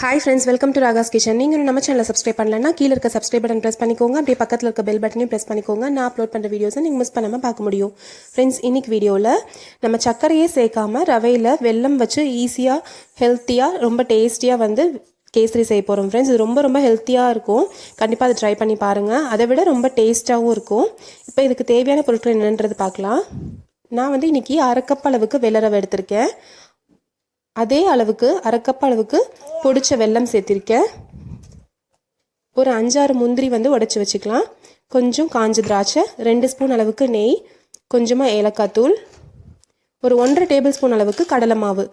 Hi friends welcome to Raga's kitchen நீங்கள் நம்ம சேனலை சப்ஸ்கிரைப் பண்ணலன்னா கீழே இருக்க சப்ஸ்கிரைப் பட்டன் ப்ரெஸ் பண்ணிக்கோங்க. அப்படியே பக்கத்தில் இருக்க பெல் பட்டனையும் ப்ரெஸ் பண்ணிக்கோங்க. நான் அப்லோட் பண்ணுற வீடியோஸை நீங்கள் மிஸ் பண்ணாமல் பார்க்க முடியும். ஃப்ரெண்ட்ஸ் இன்னைக்கு வீடியோவில் நம்ம சர்க்கரையே சேர்க்காமல் ரவையில் வெல்லம் வச்சு ஈஸியாக ஹெல்த்தியாக ரொம்ப டேஸ்டியாக வந்து கேசரி செய்ய போகிறோம் ஃப்ரெண்ட்ஸ் இது ரொம்ப ரொம்ப ஹெல்த்தியாக இருக்கும். கண்டிப்பாக அதை ட்ரை பண்ணி பாருங்கள் அதை விட ரொம்ப டேஸ்ட்டாகவும் இருக்கும். இப்போ இதுக்கு தேவையான பொருட்கள் என்னன்றது பார்க்கலாம். நான் வந்து இன்றைக்கி அரை கப் அளவுக்கு ரவை எடுத்திருக்கேன். அதே அளவுக்கு அரை கப் அளவுக்கு பொடிச்ச வெல்லம் சேர்த்திருக்கேன். ஒரு அஞ்சாறு முந்திரி வந்து உடச்சி வச்சுக்கலாம். கொஞ்சம் காஞ்ச திராட்சை ரெண்டு ஸ்பூன் அளவுக்கு நெய் கொஞ்சமாக ஏலக்காய் தூள் ஒரு ஒன்றரை டேபிள் ஸ்பூன் அளவுக்கு கடலை மாவு.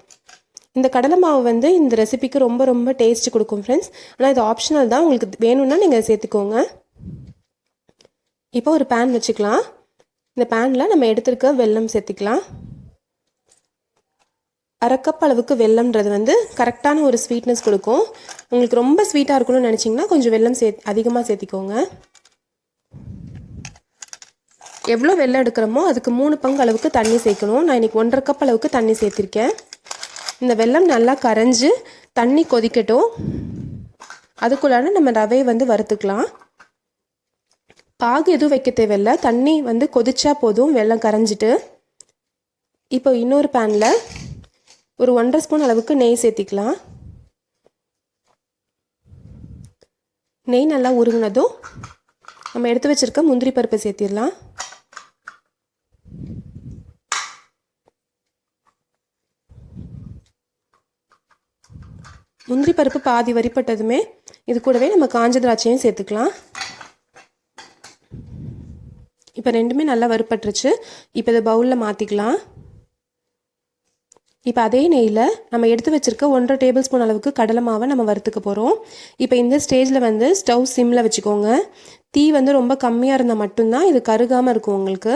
இந்த கடலை மாவு வந்து இந்த ரெசிபிக்கு ரொம்ப ரொம்ப டேஸ்ட் கொடுக்கும் ஃப்ரெண்ட்ஸ் ஆனால் இது ஆப்ஷனல் தான். உங்களுக்கு வேணும்னா நீங்கள் சேர்த்துக்கோங்க. இப்போ ஒரு பேன் வச்சுக்கலாம். இந்த பேனில் நம்ம எடுத்துருக்க வெல்லம் சேர்த்துக்கலாம். அரைக்கப் அளவுக்கு வெல்லம்ன்றது வந்து கரெக்டான ஒரு ஸ்வீட்னஸ் கொடுக்கும். உங்களுக்கு ரொம்ப ஸ்வீட்டாக இருக்கணும்னு நினச்சிங்கன்னா கொஞ்சம் வெல்லம் சே அதிகமாக சேர்த்திக்கோங்க. எவ்வளோ வெள்ளம் எடுக்கிறோமோ அதுக்கு மூணு பங்கு அளவுக்கு தண்ணி சேர்க்கணும். நான் இன்றைக்கி ஒன்றரை கப் அளவுக்கு தண்ணி சேர்த்திருக்கேன். இந்த வெள்ளம் நல்லா கரைஞ்சி தண்ணி கொதிக்கட்டும். அதுக்குள்ளான நம்ம ரவையை வந்து வறுத்துக்கலாம். பாகு எதுவும் வைக்க தேவையில்லை. தண்ணி வந்து கொதிச்சா போதும். வெள்ளம் கரைஞ்சிட்டு. இப்போ இன்னொரு பேனில் ஒரு ஒன்றரை ஸ்பூன் அளவுக்கு நெய் சேர்த்திக்கலாம். நெய் நல்லா உருகினதும் நம்ம எடுத்து வச்சுருக்க முந்திரி பருப்பை சேர்த்திடலாம். முந்திரி பருப்பு பாதி வரிப்பட்டதுமே இது கூடவே நம்ம காஞ்ச திராட்சையும் சேர்த்துக்கலாம். இப்போ ரெண்டுமே நல்லா வறுப்பட்டுருச்சு இப்போ இதை பவுலில் மாற்றிக்கலாம் இப்போ அதே நெய்யில் நம்ம எடுத்து வச்சுருக்க ஒன்றரை டேபிள் ஸ்பூன் அளவுக்கு கடலை மாவை நம்ம வறுத்துக்க போகிறோம் இப்போ இந்த ஸ்டேஜில் வந்து ஸ்டவ் சிம்மில் வச்சுக்கோங்க. தீ வந்து ரொம்ப கம்மியாக இருந்தால் மட்டும்தான் இது கருகாமல் இருக்கும் உங்களுக்கு.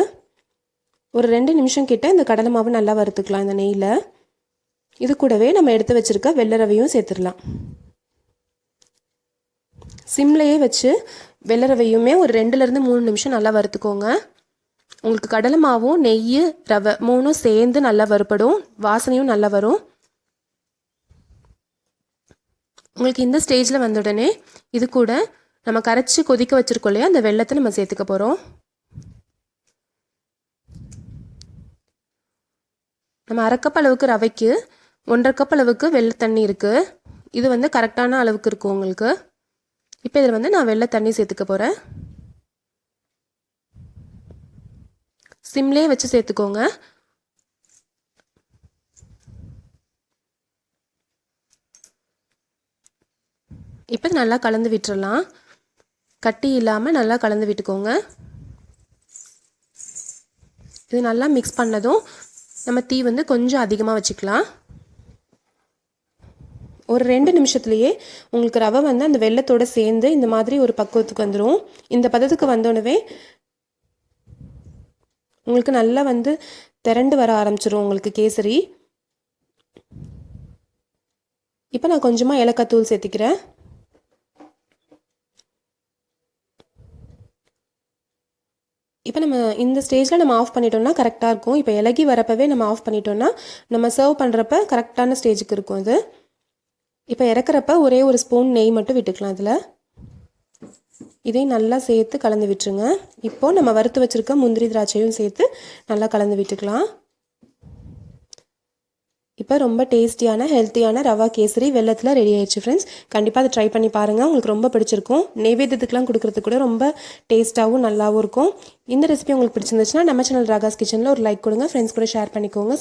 ஒரு ரெண்டு நிமிஷம் கிட்ட இந்த கடலை மாவு நல்லா வறுத்துக்கலாம் இந்த நெய்யில் இது கூடவே நம்ம எடுத்து வச்சுருக்க வெள்ளை ரவையும் சேர்த்துடலாம். சிம்லேயே வச்சு வெள்ளை ரவையுமே ஒரு ரெண்டுலேருந்து மூணு நிமிஷம் நல்லா வறுத்துக்கோங்க. உங்களுக்கு கடலை மாவும் நெய் ரவை மூணும் சேர்ந்து நல்லா வறுப்படும் வாசனையும் நல்லா வரும். உங்களுக்கு இந்த ஸ்டேஜில் வந்த உடனே இது கூட நம்ம கரைச்சி கொதிக்க வச்சுருக்கோம் இல்லையா? அந்த வெள்ளத்தை நம்ம சேர்த்துக்க போகிறோம் நம்ம அரைக்கப் அளவுக்கு ரவைக்கு ஒன்றரை கப் அளவுக்கு வெள்ளை தண்ணி இருக்குது இது வந்து கரெக்டான அளவுக்கு இருக்கும் உங்களுக்கு. இப்போ இதில் வந்து நான் வெள்ளை தண்ணி சேர்த்துக்க போகிறேன் சிம்லே வச்சு சேர்த்துக்கோங்க. இப்போ நல்லா கலந்து விட்டுறலாம். கட்டி இல்லாமல் நல்லா கலந்து விட்டுக்கோங்க. இது நல்லா மிக்ஸ் பண்ணதும் நம்ம தீ வந்து கொஞ்சம் அதிகமாக வச்சுக்கலாம். ஒரு ரெண்டு நிமிஷத்துலேயே உங்களுக்கு ரவை வந்து அந்த வெள்ளத்தோடு சேர்ந்து இந்த மாதிரி ஒரு பக்குவத்துக்கு வந்துடும் இந்த பதத்துக்கு வந்தோடனே உங்களுக்கு நல்லா வந்து திரண்டு வர ஆரம்பிச்சிடும் உங்களுக்கு கேசரி. இப்போ நான் கொஞ்சமாக ஏலக்காய் தூள் சேர்த்திக்கிறேன். இப்போ நம்ம இந்த ஸ்டேஜில் நம்ம ஆஃப் பண்ணிட்டோம்னா கரெக்டாக இருக்கும். இப்போ இலகி வரப்பவே நம்ம ஆஃப் பண்ணிட்டோம்னா நம்ம சர்வ் பண்ணுறப்ப கரெக்டான ஸ்டேஜுக்கு இருக்கும் அது இப்போ இறக்குறப்ப ஒரே ஒரு ஸ்பூன் நெய் மட்டும் விட்டுக்கலாம் இதில். இதையும் நல்லா சேர்த்து கலந்து விட்டுருங்க. இப்போது நம்ம வறுத்து வச்சுருக்க முந்திரி திராட்சையும் சேர்த்து நல்லா கலந்து விட்டுக்கலாம். இப்போ ரொம்ப டேஸ்டியான ஹெல்த்தியான ரவா கேசரி வெள்ளத்தில் ரெடி ஆயிடுச்சு ஃப்ரெண்ட்ஸ் கண்டிப்பாக அதை ட்ரை பண்ணி பாருங்கள் உங்களுக்கு ரொம்ப பிடிச்சிருக்கும். நெய்வேத்தியத்துக்குலாம் கொடுக்குறது கூட ரொம்ப டேஸ்ட்டாகவும் நல்லாவும் இருக்கும். இந்த ரெசிபி உங்களுக்கு பிடிச்சிருந்துச்சுன்னா நம்ம சேனல் ராகாஸ் கிச்சனில் ஒரு லைக் கொடுங்க. ஃப்ரெண்ட்ஸ் கூட ஷேர் பண்ணிக்கோங்க.